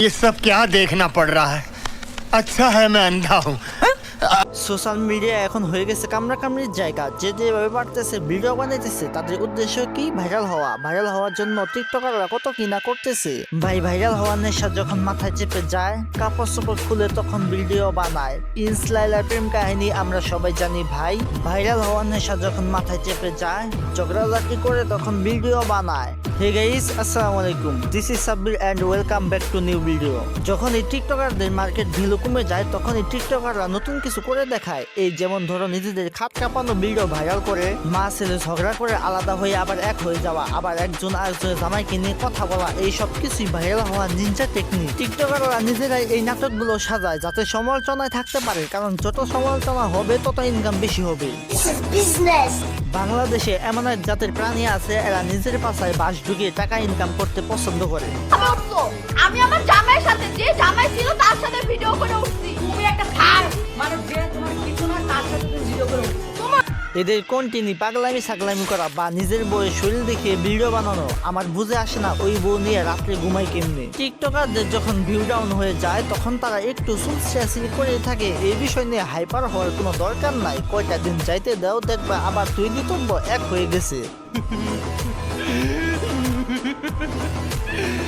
ये सब क्या देखना पड़ रहा है अच्छा है मैं अंधा हूँ সোশ্যাল মিডিয়া এখন হয়ে গেছে কামড়া কামড়ির জায়গা যে যেভাবে পারতেছে ভিডিও বানাইতেছে তাদের উদ্দেশ্য কি ভাইরাল হওয়া ভাইরাল হওয়ার জন্য টিকটকাররা কত কি না করতেছে ভাই ভাইরাল হওয়ার নেশা যখন মাথায় চেপে যায় কাপড় চোপড় খুলে তখন ভিডিও বানায় প্রিন্স লাইলার প্রেম কাহিনী আমরা সবাই জানি ভাই ভাইরাল হওয়ার নেশা যখন মাথায় চেপে যায় ঝগড়াঝাটি করে তখন ভিডিও বানায় হে গাইস আসসালামু আলাইকুম this is Sabbir and welcome back to new video যখন এই টিকটকারদের মার্কেট ভ্যালু কমে যায় তখন এই টিকটকাররা নতুন কিছু করে দেখায়। এই যেমন ধরো নিজেদের খাত কাঁপানো ভিডিও ভাইরাল করে মা ছেলে ঝগড়া করে আলাদা হয়ে আবার এক হয়ে যাওয়া আবার একজন আরেকজনের জামাইকে নিয়ে কথা বলা এই সব কিছুই ভাইরাল হওয়া নিনজা টেকনিক টিকটকাররা নিজেরাই এই নাটকগুলো সাজায় যাতে সমালোচনায় থাকতে পারে কারণ যত সমালোচনা হবে তত ইনকাম বেশি হবে. বাংলাদেশে এমন এক জাতের প্রাণী আছে এরা নিজের পাশায় বাস ঢুকিয়ে টাকা ইনকাম করতে পছন্দ করে। আমি আমার জামাইয়ের সাথে যে জামাই ছিল তার সাথে ভিডিও করে উঠছি। তুমি একটা মানে যে তোমার কিছু না তার সাথে তুমি ভিডিও করে এদের কন্টিনিউ পাগলামি সাগলামি করা বা নিজের বউয়ের শরীর দেখিয়ে ভিডিও বানানো আমার বুঝে আসে না ওই বউ নিয়ে রাত্রে ঘুমাই কেমনে। টিকটকারদের যখন ভিউ ডাউন হয়ে যায় তখন তারা একটু সুলসিয়াসিলি করে থাকে। এই বিষয় নিয়ে হাইপার হওয়ার কোনো দরকার নাই। কয়টা দিন যাইতে দাও দেখবা আবার তুই দিতব্য এক হয়ে গেছে। Hehehehe